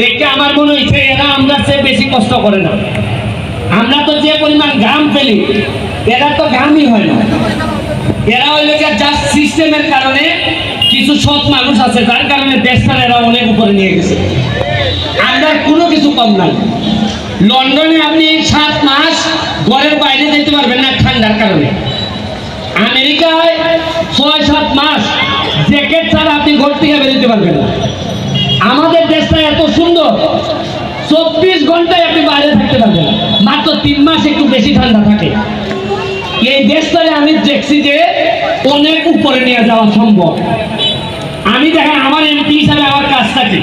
দেখে আমার মনে হয়েছে, এরা আমরা চেয়ে বেশি কষ্ট করে না। আমরা তো যে পরিমাণ গ্রাম ফেলি, এরা তো গ্রামই হয় না। এরা ওই যে জাস্ট সিস্টেমের কারণে কিছু সৎ মানুষ আছে, যার কারণে দেশটা এরা অনেক উপরে নিয়ে গেছে। আমরা কোনো কিছু কম নাই লন্ডনে আপনি সাত মাস ঘরের বাইরে যেতে পারবেন না ঠান্ডার কারণে। আমেরিকায় ছয় সাত মাস জ্যাকেট ছাড়া আপনি ঘর থেকে বেরোতে পারবেন এত সুন্দর। চব্বিশ ঘন্টায় আপনি বাইরে থাকতে পারবেন মাত্র তিন মাস একটু বেশি ঠান্ডা থাকে। এই দেশটারে আমি দেখছি যে অনেক উপরে নিয়ে যাওয়া সম্ভব। আমি দেখেন, আমার এমপি হিসাবে আমার কাজ থাকে।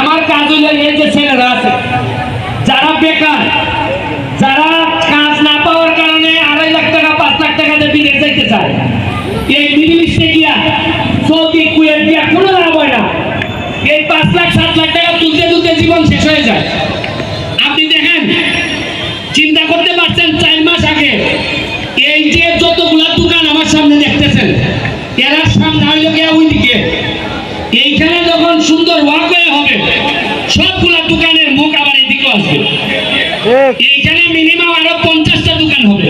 আমার কাজ হলো এই যে ছেলেরা আছে। যারা বেকার, যারা পান না গিয়া ওই দিকে এইখানে যখন সুন্দর ওয়াকওয়ে হবে সবগুলা দোকানের মুখ আবার এদিকে আসবে। এইখানে মিনিমাম আরও পঞ্চাশটা দোকান হবে।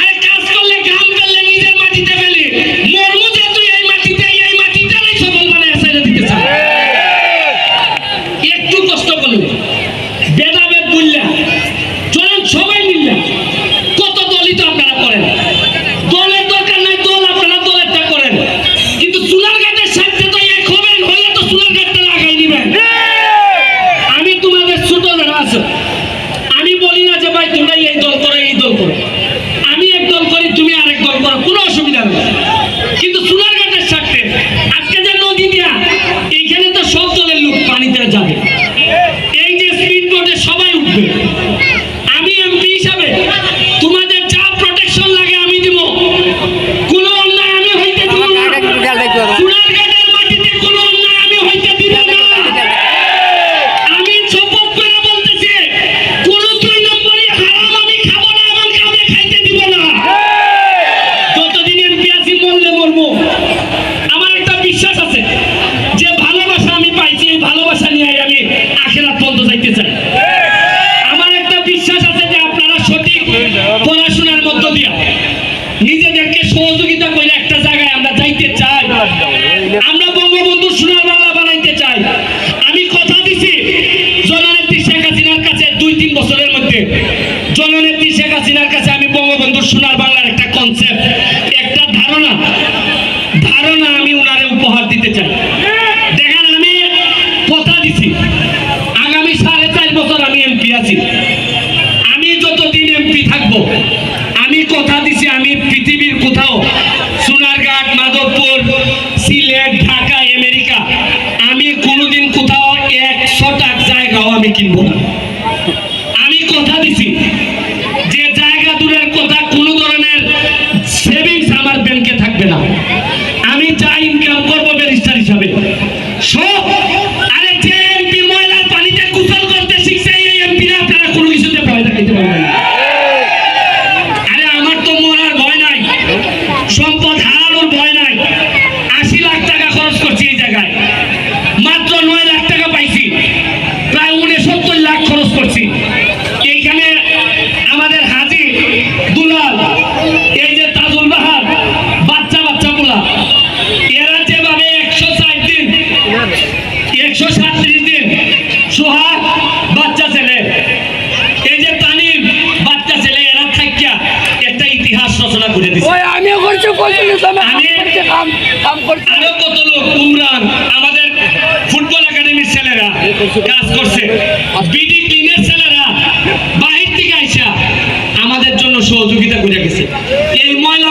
আরে দিলে আমরা বঙ্গবন্ধু সোনার বাংলা বানাইতে চাই। আমি কথা দিছি জননেত্রী শেখ হাসিনার কাছে দুই তিন বছরের মধ্যে। জননেত্রী শেখ হাসিনার কাছে আমি বঙ্গবন্ধু সোনার বাংলার একটা কনসেপ্ট একটা ধারণা। ধারণা আমি ওনারে উপহার দিতে চাই। দেখেন, আমি কথা দিছি। আগামী সাড়ে চার বছর আমি এমপি আছি। আমি যতদিন এমপি থাকব, আমি কথা দিছি, আমি পৃথিবীর কোথাও কিনবো? না আমি কথা দিছি যে জায়গা দূরের কথা কোনো ধরনের সেভিংস আমার ব্যাংকে থাকবে না। রচনা করে ওই আমিও করছি আমি কাম কাম করছি। আরও কত লোক উমরান আমাদের ফুটবল একাডেমির ছেলেরা কাজ করছে। বিডি টিমের ছেলেরা বাহির থেকে আইসা আমাদের জন্য সহযোগিতা করে গেছে। এই ময়লা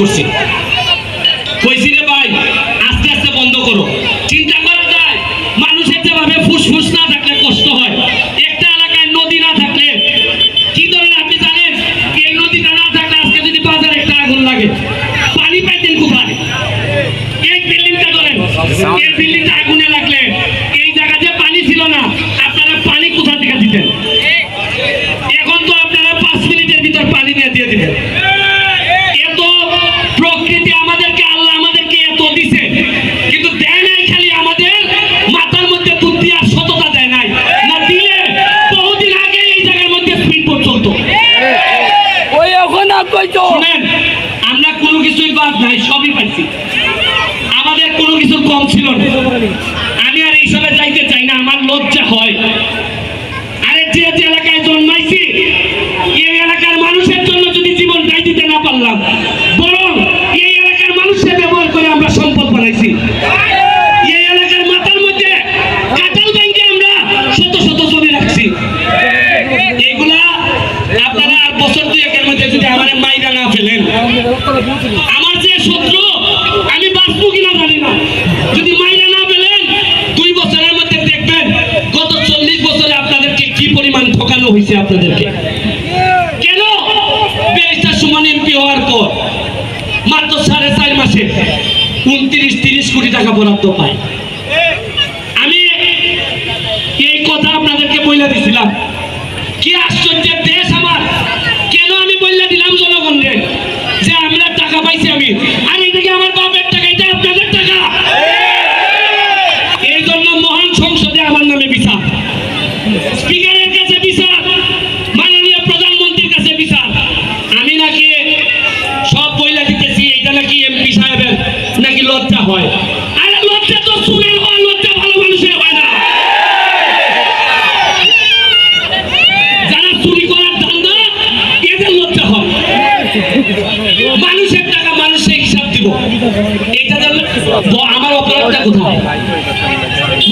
করছি। কইছি ভাই, আস্তে আস্তে বন্ধ করো। চিন্তা করা যায়, মানুষের যেভাবে ফুসফুস না থাকলে কষ্ট হয়, একটা এলাকায় নদী না থাকলে, কি ধরেন আপনি জানেন? এই নদীটা না থাকলে আজকে যদি বাজারে একটা আগুন লাগে, পানি পাইতেন কোথায় এই বিল্ডিংটা ধরেন, এই বিল্ডিংটা আগুনে লাগলে, এই জায়গাতে পানি ছিল না, আপনারা পানি কোথা থেকে দিতেন? এখন তো আপনারা পাঁচ মিনিটের ভিতর পানি নিয়ে দিয়ে দিবেন। আমাদের কোনো কিছু কম ছিল না। আমি আর এইসবে যাইতে চাই না, আমার লজ্জা হয়। আরে যে এলাকায় জন্মাইছি, এই এলাকার মানুষের জন্য যদি জীবনটাই দিতে না পারলাম, বরং এই এলাকার মানুষের ব্যবহার করে আমরা সম্পদ বানাইছি। আপনারা মধ্যে যদি না ফেলেন, আমার যে শত্রু আমি বাঁচবো কিনা জানি না যদি মাইরা না পেলেন দুই বছরের মধ্যে দেখবেন গত চল্লিশ বছরে আপনাদেরকে কি পরিমাণ ঠকানো হয়েছে আপনাদেরকে কেন ব্যারিস্টার সুমন এমপি হওয়ার পর মাত্র সাড়ে চার মাসে উনত্রিশ তিরিশ কোটি টাকা বরাদ্দ পায় আমি এই কথা আপনাদেরকে দিছিলাম। কি আশ্চর্যের দেশ আমার। কেন আমি বললে দিলাম জনগণকে? যে আমরা টাকা পাইছি আমি। আর এটা কি আমার বাপের টাকা এটা আপনাদের টাকা। এই জন্য মহান সংসদে আমার নামে বিচার। স্পিকারের কাছে বিচার। মাননীয় প্রধানমন্ত্রীর কাছে বিচার। আমি নাকি সব বইলা দিতেছি এটা নাকি এমপি সাহেবের নাকি লজ্জা হয়। আরে লজ্জা তো শুনে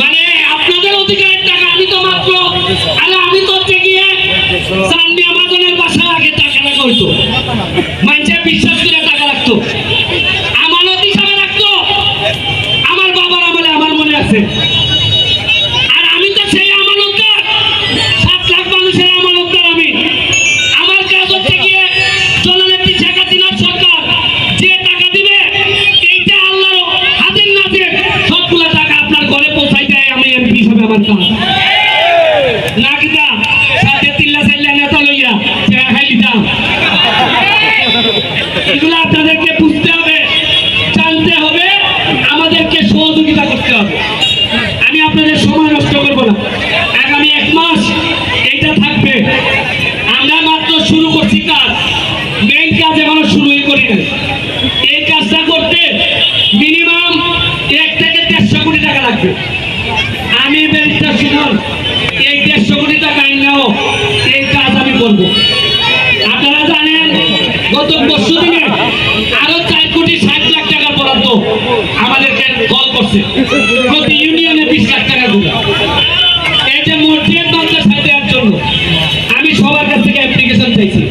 মানে আপনাদের অধিকারের টাকা আমি তো মাত্র, আরে আমি তো গিয়ে চান্দি আমাজনের বাসায় আগে টাকা রাখা হইতো মানুষের বিশ্বাস করে টাকা রাখতো। হবে হবে আমাদেরকে সহযোগিতা করতে হবে আমি আপনাদের সময় নষ্ট করব না আগামী এক মাস এইটা থাকবে আমরা মাত্র শুরু করছি কাজ। মেইন কাজ এখনও শুরুই করি না গত পরশু আরও চার কোটি ষাট লাখ টাকা বরাদ্দ আমাদেরকে কল করছে। প্রতি ইউনিয়নে বিশ লাখ টাকা করে এই যে মসজিদ মাদ্রাসায় সাথে জন্য আমি সবার কাছ থেকে অ্যাপ্লিকেশন চাইছি।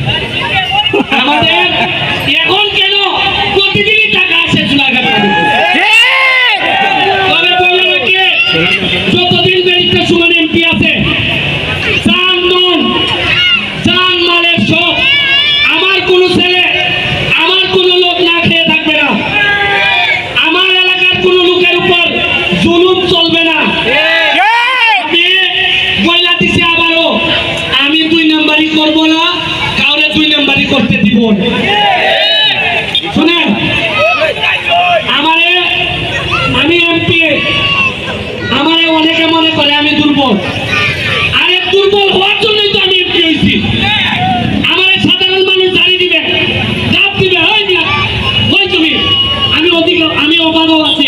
করতে দিব না। শুনেন, আমারে, আমি এমপি, আমারে অনেকে মনে করে আমি দুর্বল। আরে দুর্বল হওয়ার জন্যই তো আমি এমপি হয়েছি। আমারে সাধারণ মানুষ দাঁড়িয়ে দিবে ডাব দিবে, হয় তুমি। আমি অধিক আমি অভাবও আছি।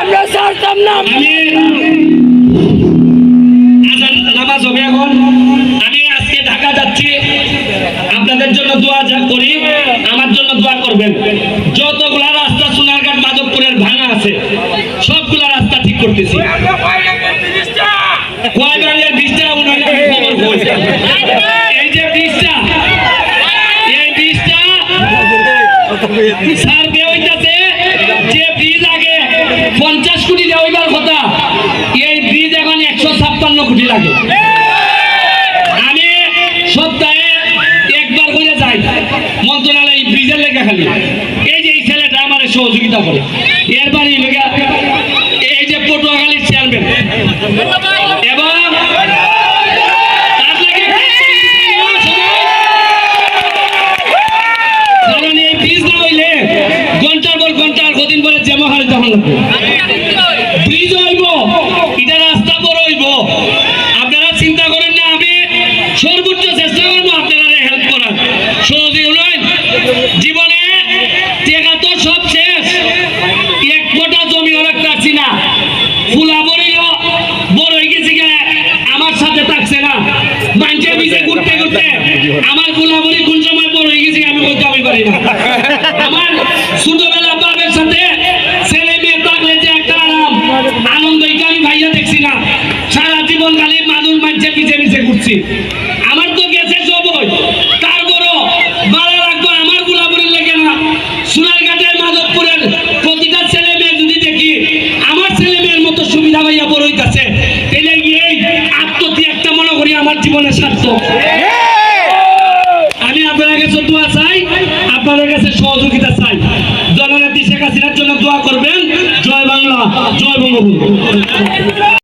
আমরা ছাড়তাম না। নামাজ হবে এখন। আমি আজকে ঢাকা যাচ্ছি। আপনাদের জন্য দোয়া যা করি আমার জন্য দোয়া করবেন। যতগুলা রাস্তা সোনারঘাট মাধবপুরের ভাঙা আছে সবগুলা রাস্তা ঠিক করতেছি। কয় বাংলার বীজটা উনারে আমি খবর বলছি। এই যে বীজটা এই বীজটা পঞ্চাশ কোটি দেওয়া হইবার কথা। এই ব্রিজ এখন একশো ছাপ্পান্ন কোটি লাগে। আমি সপ্তাহে একবার করে যাই। মন্ত্রণালয় এই ব্রিজের লেখা খালি। এই যে এই ছেলেটা আমার সহযোগিতা করে। এর বাড়ি লেখা আমার ফুলা বড়ি কোন সময় বড় হয়ে গেছে আমি ওই দাবি পারি না। আমার ছোটবেলা বাপের সাথে ছেলে মেয়ে থাকলে যে একটা আরাম আনন্দ আমি ভাইয়া দেখছি না। সারা জীবন খালি মানুষ মানছে পিছিয়ে পিছিয়ে ঘুরছি। জয় বঙ্গবন্ধু।